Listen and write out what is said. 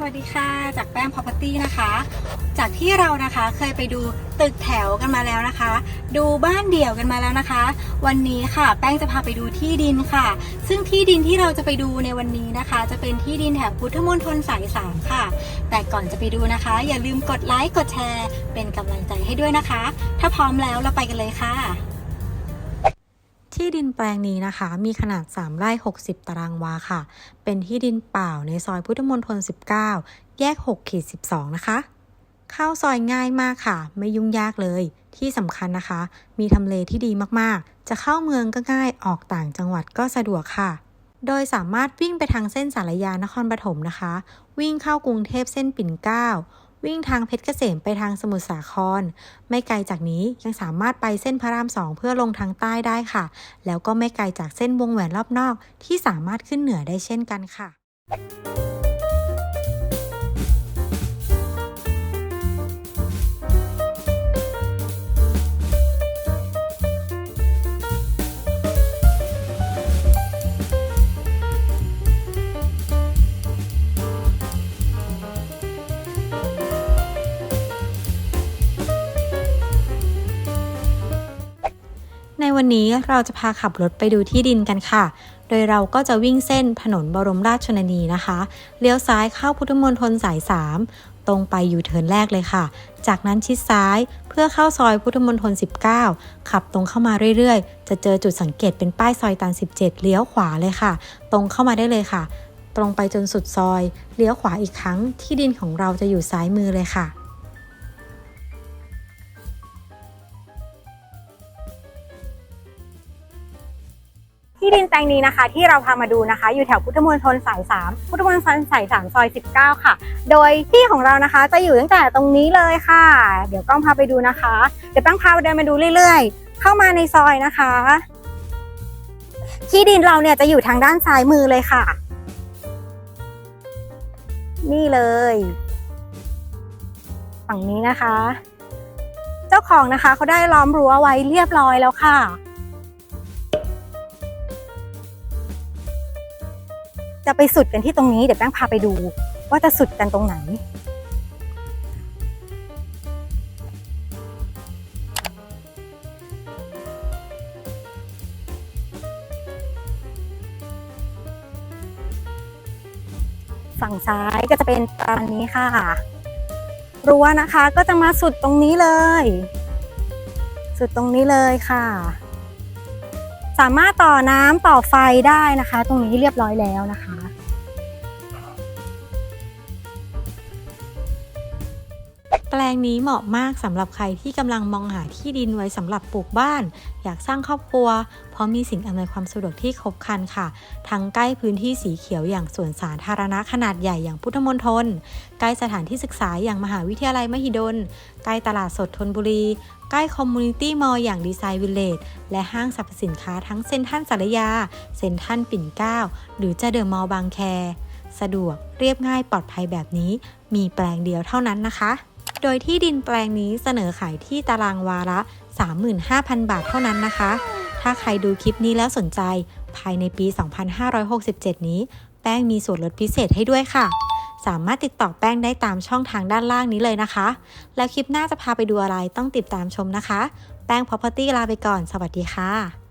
สวัสดีค่ะ จากแป้ง property นะคะ จากที่เรานะคะเคยไปดูตึกแถวกันมาแล้วนะคะ ดูบ้านเดี่ยวกันมาแล้วนะคะ วันนี้ค่ะ แป้งจะพาไปดูที่ดินค่ะ ซึ่งที่ดินที่เราจะไปดูในวันนี้นะคะ จะเป็นที่ดินแถวพุทธมณฑลสายสามค่ะ แต่ก่อนจะไปดูนะคะ อย่าลืมกดไลค์กดแชร์ เป็นกำลังใจให้ด้วยนะคะ ถ้าพร้อมแล้วเราไปกันเลยค่ะ ที่ดินแปลงนี้นะคะ มีขนาด 3 ไร่ 60 ตารางวาค่ะ เป็นที่ดินเปล่าในซอยพุทธมณฑล19 แยก6ขีด12 นะคะ เข้าซอยง่ายมากค่ะ ไม่ยุ่งยากเลย ที่สำคัญนะคะ มีทำเลที่ดีมากๆ จะเข้าเมืองก็ง่าย ออกต่างจังหวัดก็สะดวกค่ะ โดยสามารถวิ่งไปทางเส้นสารยานครปฐมนะคะ วิ่งเข้ากรุงเทพเส้นปิ่นเกล้า วิ่งทางเพชรเกษมไปทางสมุทรสาคร ไม่ไกลจากนี้ยังสามารถไปเส้นพระรามสองเพื่อลงทางใต้ได้ค่ะ แล้วก็ไม่ไกลจากเส้นวงแหวนรอบนอกที่สามารถขึ้นเหนือได้เช่นกันค่ะ วันนี้เราจะพาขับรถไปดูที่ดินกันค่ะ โดยเราก็จะวิ่งเส้นถนนบรมราชชนนีนะคะ เลี้ยวซ้ายเข้าพุทธมณฑลสาย 3 ตรงไปอยู่เทินแรกเลยค่ะ จากนั้นชิดซ้ายเพื่อเข้าซอยพุทธมณฑล19 ขับตรงเข้ามาเรื่อยๆ จะเจอจุดสังเกตเป็นป้ายซอยตัน 17 เลี้ยวขวาเลยค่ะ ตรงเข้ามาได้เลยค่ะ ตรงไปจนสุดซอย เลี้ยวขวาอีกครั้งที่ดินของเราจะอยู่ซ้ายมือเลยค่ะ ที่ดินแปลงนี้นะคะ ที่เราพามาดูนะคะ อยู่แถวพุทธมณฑลสาย3พุทธมณฑลสาย3ซอย 19 ค่ะ โดยที่ของเรานะคะจะอยู่ตั้งแต่ตรงนี้เลยค่ะ เดี๋ยวกล้องพาไปดูนะคะ เดี๋ยวตั้งพาไปเดินมาดูเรื่อยๆ เข้ามาในซอยนะคะ ที่ดินเราเนี่ยจะอยู่ทางด้านซ้ายมือเลยค่ะ นี่เลยฝั่งนี้นะคะ เจ้าของนะคะเขาได้ล้อมรั้วไว้เรียบร้อยแล้วค่ะ จะไปสุดกันที่ตรงนี้เดี๋ยวแป้งพาไปดู ว่าจะสุดกันตรงไหน ฝั่งซ้ายก็จะเป็นประมาณนี้ค่ะ รั้วนะคะก็จะมาสุดตรงนี้เลย สุดตรงนี้เลยค่ะ สามารถต่อน้ำต่อไฟได้นะคะ ตรงนี้เรียบร้อยแล้วนะคะ แปลงนี้เหมาะมากสำหรับใครที่กำลังมองหาที่ดินไว้สำหรับปลูกบ้าน อยากสร้างครอบครัว เพราะมีสิ่งอำนวยความสะดวกที่ครบครันค่ะ ทั้งใกล้พื้นที่สีเขียวอย่างสวนสาธารณะขนาดใหญ่อย่างพุทธมณฑลใกล้สถานที่ศึกษาอย่างมหาวิทยาลัยมหิดล ใกล้ตลาดสดธนบุรี ใกล้คอมมูนิตี้มอลล์อย่างดีไซน์วิลเลจและห้างสรรพสินค้าทั้งเซ็นทรัลสารยา เซ็นทรัลปิ่นเกล้าหรือจะเดอะมอลล์บางแค สะดวกเรียบง่ายปลอดภัยแบบนี้ มีแปลงเดียวเท่านั้นนะคะ โดยที่ดินแปลงนี้เสนอขายที่ตารางวาละ35,000 บาทเท่านั้นนะคะ ถ้าใครดูคลิปนี้แล้วสนใจ ภายในปี 2567 นี้ แป้งมีส่วนลดพิเศษให้ด้วยค่ะ สามารถติดต่อแป้งได้ตามช่องทางด้านล่างนี้เลยนะคะ แล้วคลิปหน้าจะพาไปดูอะไรต้องติดตามชมนะคะ แป้ง Property ลาไปก่อน สวัสดีค่ะ